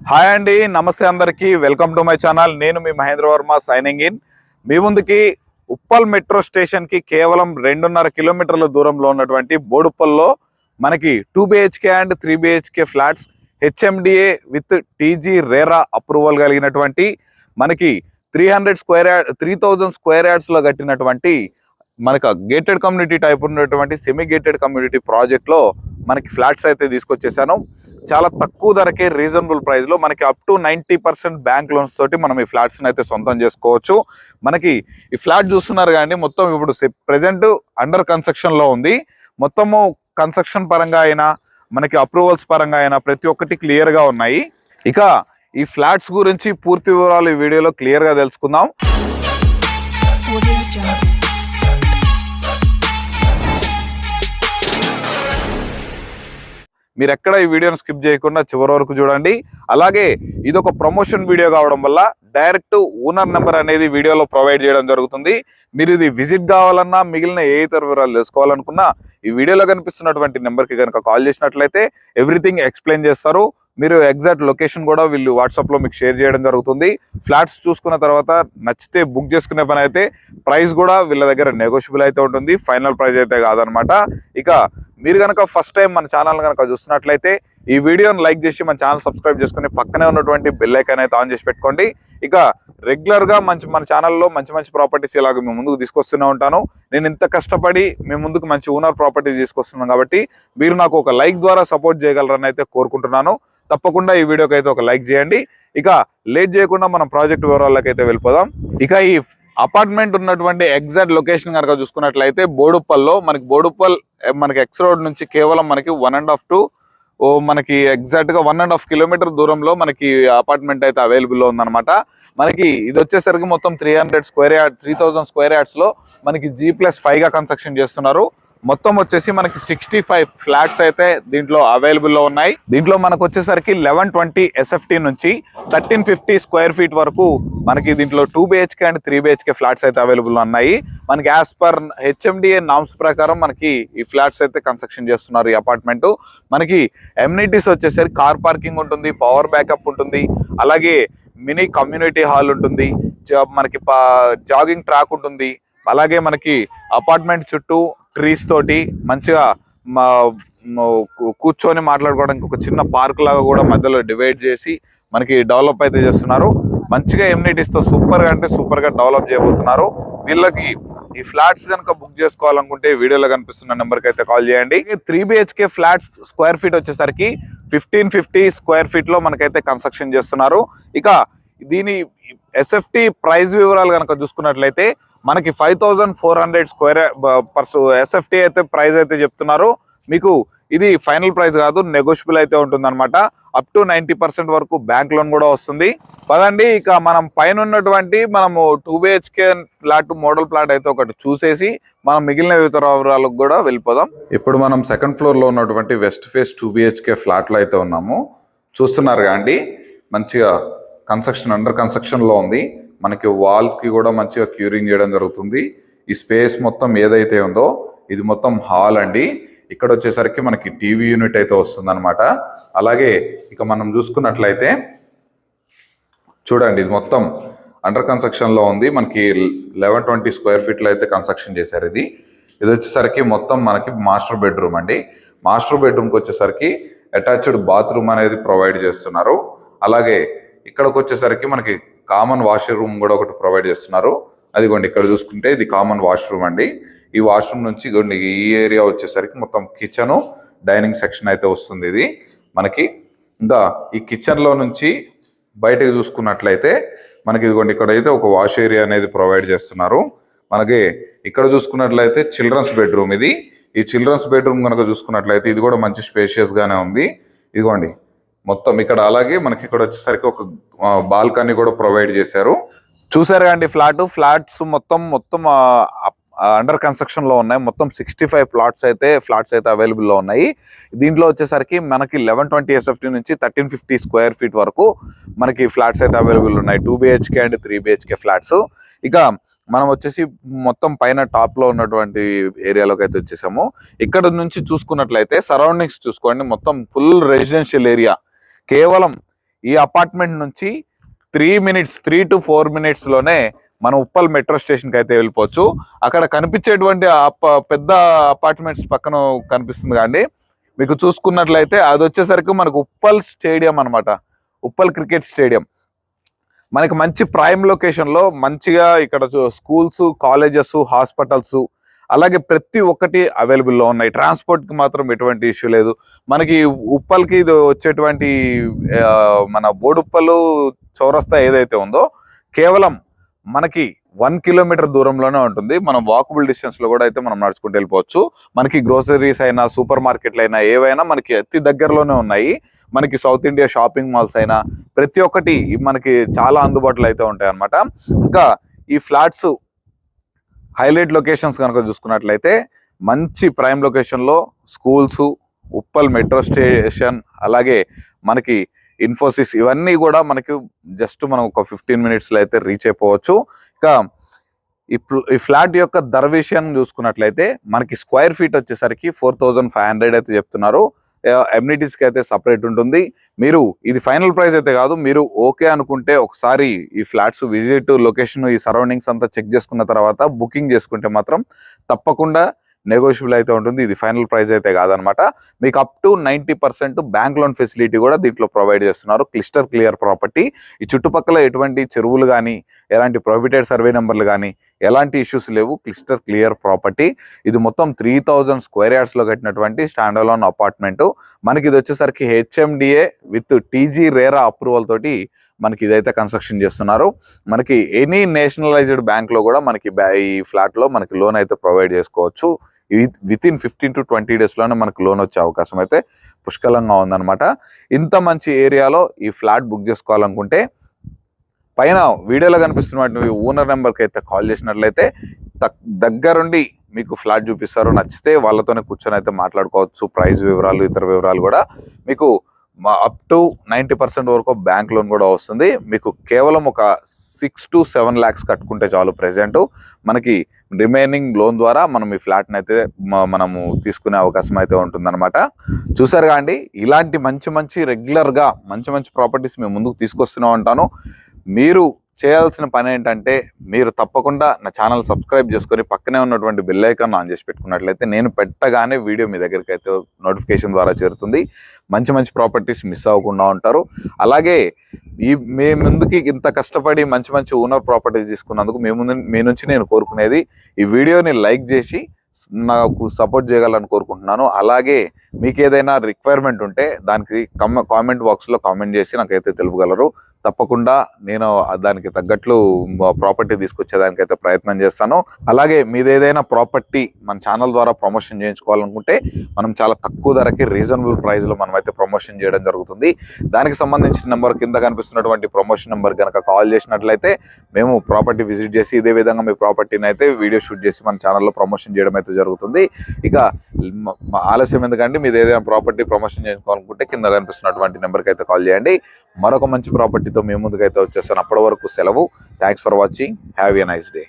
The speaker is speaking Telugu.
హాయ్ అండి నమస్తే అందరికీ. Welcome to my channel. నేను మీ మహేంద్ర వర్మ సైనింగ్ ఇన్. మీ ముందుకి ఉప్పల్ మెట్రో స్టేషన్కి కేవలం రెండున్నర కిలోమీటర్ల దూరంలో ఉన్నటువంటి బోడుప్పల్లో మనకి two BHK and three BHK flats HMDA with TG RERA approval కలిగినటువంటి మనకి three hundred square yard three thousand square యార్డ్స్లో కట్టినటువంటి మనకు గేటెడ్ కమ్యూనిటీ టైప్ ఉన్నటువంటి సెమీ గేటెడ్ కమ్యూనిటీ ప్రాజెక్ట్లో మనకి ఫ్లాట్స్ అయితే తీసుకొచ్చేసాను. చాలా తక్కువ ధరకే రీజనబుల్ ప్రైస్లో మనకి up to ninety percent bank loans తోటి మనం ఈ ఫ్లాట్స్ని అయితే సొంతం చేసుకోవచ్చు. మనకి ఈ ఫ్లాట్ చూస్తున్నారు కానీ మొత్తం ఇప్పుడు ప్రజెంట్ అండర్ కన్స్ట్రక్షన్లో ఉంది. మొత్తము కన్స్ట్రక్షన్ పరంగా అయినా మనకి అప్రూవల్స్ పరంగా అయినా ప్రతి ఒక్కటి క్లియర్గా ఉన్నాయి. ఇక ఈ ఫ్లాట్స్ గురించి పూర్తి వివరాలు ఈ వీడియోలో క్లియర్గా తెలుసుకుందాం మీరు ఎక్కడ ఈ వీడియోని స్కిప్ చేయకుండా చివరి వరకు చూడండి. అలాగే ఇది ఒక ప్రమోషన్ వీడియో కావడం వల్ల డైరెక్ట్ ఓనర్ నెంబర్ అనేది వీడియోలో ప్రొవైడ్ చేయడం జరుగుతుంది. మీరు ఇది విజిట్ కావాలన్నా మిగిలిన ఏ ఇతర వివరాలు తెలుసుకోవాలనుకున్నా ఈ వీడియోలో కనిపిస్తున్నటువంటి నెంబర్కి కనుక కాల్ చేసినట్లయితే ఎవ్రీథింగ్ ఎక్స్ప్లెయిన్ చేస్తారు. మీరు ఎగ్జాక్ట్ లొకేషన్ కూడా వీళ్ళు వాట్సాప్లో మీకు షేర్ చేయడం జరుగుతుంది. ఫ్లాట్స్ చూసుకున్న తర్వాత నచ్చితే బుక్ చేసుకునే పని అయితే ప్రైస్ కూడా వీళ్ళ దగ్గర నెగోషియబుల్ అయితే ఉంటుంది. ఫైనల్ ప్రైస్ అయితే కాదనమాట ఇక మీరు కనుక ఫస్ట్ టైం మన ఛానల్ కనుక చూస్తున్నట్లయితే ఈ వీడియోని లైక్ చేసి మన ఛానల్ సబ్స్క్రైబ్ చేసుకుని పక్కనే ఉన్నటువంటి బెల్ ఐకాన్ అయితే ఆన్ చేసి పెట్టుకోండి. ఇక రెగ్యులర్గా మంచి మన ఛానల్లో మంచి మంచి ప్రాపర్టీస్ ఇలాగ మేము ముందుకు తీసుకొస్తూనే ఉంటాను. నేను ఇంత కష్టపడి మీ ముందుకు మంచి ఓనర్ ప్రాపర్టీస్ తీసుకొస్తున్నాను కాబట్టి మీరు నాకు ఒక లైక్ ద్వారా సపోర్ట్ చేయగలరని అయితే కోరుకుంటున్నాను. తప్పకుండా ఈ వీడియోకి అయితే ఒక లైక్ చేయండి. ఇక లేట్ చేయకుండా మనం ప్రాజెక్ట్ వివరాలకు అయితే వెళ్ళిపోదాం. ఇక ఈ అపార్ట్మెంట్ ఉన్నటువంటి ఎగ్జాక్ట్ లొకేషన్ కనుక చూసుకున్నట్లయితే బోడుప్పల్లో మనకి బోడుప్పల్ మనకి ఎక్స్ రోడ్ నుంచి కేవలం మనకి వన్ అండ్ హాఫ్ టు ఓ మనకి ఎగ్జాక్ట్గా వన్ అండ్ హాఫ్ కిలోమీటర్ దూరంలో మనకి అపార్ట్మెంట్ అయితే అవైలబుల్ ఉందన్నమాట. మనకి ఇది వచ్చేసరికి మొత్తం three hundred square yard three thousand square యార్డ్స్లో మనకి జీ ప్లస్ ఫైవ్గా కన్స్ట్రక్షన్ చేస్తున్నారు. మొత్తం వచ్చేసి మనకి సిక్స్టీ ఫైవ్ ఫ్లాట్స్ అయితే దీంట్లో అవైలబుల్లో ఉన్నాయి. దీంట్లో మనకు వచ్చేసరికి లెవెన్ ట్వంటీ ఎస్ఎఫ్టీ నుంచి థర్టీన్ ఫిఫ్టీ స్క్వేర్ ఫీట్ వరకు మనకి దీంట్లో two BHK and three BHK flats అయితే అవైలబుల్ ఉన్నాయి. మనకి యాజ్ పర్ హెచ్ఎండిఏ నామ్స్ ప్రకారం మనకి ఈ ఫ్లాట్స్ అయితే కన్స్ట్రక్షన్ చేస్తున్నారు ఈ అపార్ట్మెంట్ మనకి ఎమ్యూనిటీస్ వచ్చేసరికి కార్ పార్కింగ్ ఉంటుంది పవర్ బ్యాకప్ ఉంటుంది అలాగే మినీ కమ్యూనిటీ హాల్ ఉంటుంది మనకి జాగింగ్ ట్రాక్ ఉంటుంది అలాగే మనకి అపార్ట్మెంట్ చుట్టూ ట్రీస్ తోటి మంచిగా మా కూర్చొని మాట్లాడుకోవడానికి ఒక చిన్న పార్క్ లాగా కూడా మధ్యలో డివైడ్ చేసి మనకి డెవలప్ అయితే చేస్తున్నారు. మంచిగా ఎమ్యూనిటీస్తో సూపర్గా అంటే సూపర్గా డెవలప్ చేయబోతున్నారు. వీళ్ళకి ఈ ఫ్లాట్స్ కనుక బుక్ చేసుకోవాలనుకుంటే వీడియోలో కనిపిస్తున్న నెంబర్కి అయితే కాల్ చేయండి. Three BHK flats square feet వచ్చేసరికి ఫిఫ్టీన్ ఫిఫ్టీ స్క్వేర్ ఫీట్లో మనకైతే కన్స్ట్రక్షన్ చేస్తున్నారు. ఇక దీని ఎస్ఎఫ్టీ ప్రైస్ వివరాలు కనుక చూసుకున్నట్లయితే మనకి five thousand four hundred square per SFT అయితే ప్రైస్ అయితే చెప్తున్నారు. మీకు ఇది ఫైనల్ ప్రైస్ కాదు నెగోషియబుల్ అయితే ఉంటుందన్నమాట. అప్ టు నైన్టీ పర్సెంట్ వరకు బ్యాంక్ లోన్ కూడా వస్తుంది. పదండి ఇక మనం పైన ఉన్నటువంటి మనము two BHK flat model plot అయితే ఒకటి చూసేసి మనం మిగిలిన ఇతర వివరాలకు కూడా వెళ్ళిపోదాం. ఇప్పుడు మనం సెకండ్ ఫ్లోర్లో ఉన్నటువంటి వెస్ట్ ఫేస్ టూ బిహెచ్కే ఫ్లాట్లో అయితే ఉన్నాము. చూస్తున్నారు అండి మంచిగా కన్స్ట్రక్షన్ అండర్ కన్స్ట్రక్షన్లో ఉంది. మనకి వాల్స్కి కూడా మంచిగా క్యూరింగ్ చేయడం జరుగుతుంది. ఈ స్పేస్ మొత్తం ఏదైతే ఉందో ఇది మొత్తం హాల్ అండి. ఇక్కడ వచ్చేసరికి మనకి టీవీ యూనిట్ అయితే వస్తుందన్నమాట. అలాగే ఇక మనం చూసుకున్నట్లయితే చూడండి ఇది మొత్తం అండర్ కన్స్ట్రక్షన్లో ఉంది. మనకి లెవెన్ ట్వంటీ స్క్వేర్ ఫీట్లో అయితే కన్స్ట్రక్షన్ చేశారు ఇది. ఇది వచ్చేసరికి మొత్తం మనకి మాస్టర్ బెడ్రూమ్ అండి. మాస్టర్ బెడ్రూమ్కి వచ్చేసరికి అటాచ్డ్ బాత్రూమ్ అనేది ప్రొవైడ్ చేస్తున్నారు. అలాగే ఇక్కడికి వచ్చేసరికి మనకి కామన్ వాష్ రూమ్ కూడా ఒకటి ప్రొవైడ్ చేస్తున్నారు. అదిగోండి ఇక్కడ చూసుకుంటే ఇది కామన్ వాష్రూమ్ అండి. ఈ వాష్రూమ్ నుంచి ఇగోండి ఈ ఏరియా వచ్చేసరికి మొత్తం కిచెను డైనింగ్ సెక్షన్ అయితే వస్తుంది ఇది మనకి. ఇంకా ఈ కిచెన్లో నుంచి బయటకు చూసుకున్నట్లయితే మనకి ఇదిగోండి ఇక్కడ అయితే ఒక వాష్ ఏరియా అనేది ప్రొవైడ్ చేస్తున్నారు. మనకి ఇక్కడ చూసుకున్నట్లయితే చిల్డ్రన్స్ బెడ్రూమ్ ఇది. ఈ చిల్డ్రన్స్ బెడ్రూమ్ కనుక చూసుకున్నట్లయితే ఇది కూడా మంచి స్పేషియస్గానే ఉంది. ఇదిగోండి మొత్తం ఇక్కడ అలాగే మనకి ఇక్కడ వచ్చేసరికి ఒక బాల్కనీ కూడా ప్రొవైడ్ చేశారు. చూసారు అండి ఫ్లాట్. ఫ్లాట్స్ మొత్తం మొత్తం అండర్ కన్స్ట్రక్షన్లో ఉన్నాయి. మొత్తం సిక్స్టీ ఫైవ్ ప్లాట్స్ అయితే ఫ్లాట్స్ అయితే అవైలబుల్లో ఉన్నాయి. దీంట్లో వచ్చేసరికి మనకి లెవెన్ ట్వంటీ ఎస్ఎఫ్టీ నుంచి థర్టీన్ ఫిఫ్టీ స్క్వేర్ ఫీట్ వరకు మనకి ఫ్లాట్స్ అయితే అవైలబుల్ ఉన్నాయి. Two BHK and three BHK flats ఇక మనం వచ్చేసి మొత్తం పైన టాప్లో ఉన్నటువంటి ఏరియాలోకి అయితే వచ్చేసాము. ఇక్కడ నుంచి చూసుకున్నట్లయితే సరౌండింగ్స్ చూసుకోండి. మొత్తం ఫుల్ రెసిడెన్షియల్ ఏరియా కేవలం ఈ అపార్ట్మెంట్ నుంచి three minutes three to four మినిట్స్లోనే మనం ఉప్పల్ మెట్రో స్టేషన్కి అయితే వెళ్ళిపోవచ్చు. అక్కడ కనిపించేటువంటి పెద్ద అపార్ట్మెంట్స్ పక్కన కనిపిస్తుంది కానీ మీకు చూసుకున్నట్లయితే అది వచ్చేసరికి మనకు ఉప్పల్ స్టేడియం అనమాట ఉప్పల్ క్రికెట్ స్టేడియం. మనకి మంచి ప్రైమ్ లొకేషన్లో మంచిగా ఇక్కడ స్కూల్స్ కాలేజెస్ హాస్పిటల్స్ అలాగే ప్రతి ఒక్కటి అవైలబుల్లో ఉన్నాయి. ట్రాన్స్పోర్ట్కి మాత్రం ఎటువంటి ఇష్యూ లేదు. మనకి ఉప్పల్కి ఇది వచ్చేటువంటి మన బోడుప్పలు చౌరస్తా ఏదైతే ఉందో కేవలం మనకి వన్ కిలోమీటర్ దూరంలోనే ఉంటుంది. మనం వాకబుల్ డిస్టెన్స్లో కూడా అయితే మనం నడుచుకుంటూ వెళ్ళిపోవచ్చు. మనకి గ్రోసరీస్ అయినా సూపర్ మార్కెట్లు అయినా ఏవైనా మనకి అతి దగ్గరలోనే ఉన్నాయి. మనకి సౌత్ ఇండియా షాపింగ్ మాల్స్ అయినా ప్రతి ఒక్కటి మనకి చాలా అందుబాటులో అయితే ఉంటాయి అనమాట ఇంకా ఈ ఫ్లాట్స్ హైలైట్ లొకేషన్స్ కనుక చూసుకున్నట్లయితే మంచి ప్రైమ్ లొకేషన్లో స్కూల్స్ ఉప్పల్ మెట్రో స్టేషన్ అలాగే మనకి ఇన్ఫోసిస్ ఇవన్నీ కూడా మనకి జస్ట్ మనం ఒక ఫిఫ్టీన్ మినిట్స్లో అయితే రీచ్ అయిపోవచ్చు. ఇంకా ఈ ఈ ఫ్లాట్ యొక్క ధర విషయం చూసుకున్నట్లయితే మనకి స్క్వేర్ ఫీట్ వచ్చేసరికి ఫోర్ థౌజండ్ ఫైవ్ హండ్రెడ్ అయితే చెప్తున్నారు. ఎమ్యూనిటీస్కి అయితే సపరేట్ ఉంటుంది. మీరు ఇది ఫైనల్ ప్రైస్ అయితే కాదు మీరు ఓకే అనుకుంటే ఒకసారి ఈ ఫ్లాట్స్ విజిట్ లొకేషన్ ఈ సరౌండింగ్స్ అంతా చెక్ చేసుకున్న తర్వాత బుకింగ్ చేసుకుంటే మాత్రం తప్పకుండా నెగోషియబుల్ అయితే ఉంటుంది. ఇది ఫైనల్ ప్రైస్ అయితే కాదనమాట. మీకు up to ninety percent bank loan facility కూడా దీంట్లో ప్రొవైడ్ చేస్తున్నారు. క్లిస్టర్ క్లియర్ ప్రాపర్టీ ఈ చుట్టుపక్కల ఎటువంటి చెరువులు కానీ ఎలాంటి ప్రొహిబిటెడ్ సర్వే నెంబర్లు కానీ ఎలాంటి ఇష్యూస్ లేవు. క్లిస్టర్ క్లియర్ ప్రాపర్టీ ఇది మొత్తం త్రీ థౌజండ్ స్క్వేర్ యార్డ్స్లో కట్టినటువంటి స్టాండ్ అలోన్ అపార్ట్మెంటు మనకి ఇది వచ్చేసరికి HMDA with TG RERA approval తోటి మనకి ఇదైతే కన్స్ట్రక్షన్ చేస్తున్నారు. మనకి ఎనీ నేషనలైజ్డ్ బ్యాంక్లో కూడా మనకి బ్యా- ఈ ఫ్లాట్లో మనకి లోన్ అయితే ప్రొవైడ్ చేసుకోవచ్చు. Within fifteen to twenty డేస్లోనే మనకు లోన్ వచ్చే అవకాశం అయితే పుష్కలంగా ఉందన్నమాట. ఇంత మంచి ఏరియాలో ఈ ఫ్లాట్ బుక్ చేసుకోవాలనుకుంటే పైన వీడియోలో కనిపిస్తున్నటువంటి ఓనర్ నెంబర్కి అయితే కాల్ చేసినట్లయితే దగ్గరుండి మీకు ఫ్లాట్ చూపిస్తారు. నచ్చితే వాళ్ళతోనే కూర్చొని అయితే మాట్లాడుకోవచ్చు. ప్రైస్ వివరాలు ఇతర వివరాలు కూడా మీకు అప్ టు నైంటీ పర్సెంట్ వరకు బ్యాంక్ లోన్ కూడా వస్తుంది. మీకు కేవలం ఒక సిక్స్ టు సెవెన్ ల్యాక్స్ కట్టుకుంటే చాలు ప్రెసెంట్ మనకి రిమైనింగ్ లోన్ ద్వారా మనం ఈ ఫ్లాట్ని అయితే మనము తీసుకునే అవకాశం అయితే ఉంటుందన్నమాట. చూసారు కాండి ఇలాంటి మంచి మంచి రెగ్యులర్గా మంచి మంచి ప్రాపర్టీస్ మేము ముందుకు తీసుకొస్తూనే ఉంటాను మీరు చేయాల్సిన పని ఏంటంటే మీరు తప్పకుండా నా ఛానల్ సబ్స్క్రైబ్ చేసుకొని పక్కనే ఉన్నటువంటి బెల్ ఐకాన్ ఆన్ చేసి పెట్టుకున్నట్లయితే నేను పెట్టగానే వీడియో మీ దగ్గరికి అయితే నోటిఫికేషన్ ద్వారా చేరుతుంది. మంచి మంచి ప్రాపర్టీస్ మిస్ అవ్వకుండా ఉంటారు. అలాగే ఈ మీ ముందుకి ఇంత కష్టపడి మంచి మంచి ఓనర్ ప్రాపర్టీస్ తీసుకున్నందుకు మీ ముందు మీ నుంచి నేను కోరుకునేది ఈ వీడియోని లైక్ చేసి నాకు సపోర్ట్ చేయాలని కోరుకుంటున్నాను. అలాగే మీకు ఏదైనా రిక్వైర్మెంట్ ఉంటే దానికి కమ కామెంట్ బాక్స్లో కామెంట్ చేసి నాకైతే తెలుపగలరు. తప్పకుండా నేను దానికి తగ్గట్లు ప్రాపర్టీ తీసుకొచ్చేదానికైతే ప్రయత్నం చేస్తాను. అలాగే మీదేదైనా ప్రాపర్టీ మన ఛానల్ ద్వారా ప్రమోషన్ చేయించుకోవాలనుకుంటే మనం చాలా తక్కువ ధరకి రీజనబుల్ ప్రైస్లో మనం అయితే ప్రమోషన్ చేయడం జరుగుతుంది. దానికి సంబంధించిన నెంబర్ కింద కనిపిస్తున్నటువంటి ప్రమోషన్ నెంబర్ కనుక కాల్ చేసినట్లయితే మేము ప్రాపర్టీ విజిట్ చేసి ఇదే విధంగా మీ ప్రాపర్టీని అయితే వీడియో షూట్ చేసి మన ఛానల్లో ప్రమోషన్ చేయడం అయితే జరుగుతుంది. ఇక ఆలస్యం ఎందుకంటే మీరు ఏదైనా ప్రాపర్టీ ప్రమోషన్ చేసుకోవాలనుకుంటే కింద కనిపిస్తున్నటువంటి నెంబర్కి అయితే కాల్ చేయండి. మరొక మంచి ప్రాపర్టీ వీటితో మేము ముందుకైతే వచ్చేస్తాను అప్పటి వరకు సెలవు. Thanks for watching have a nice day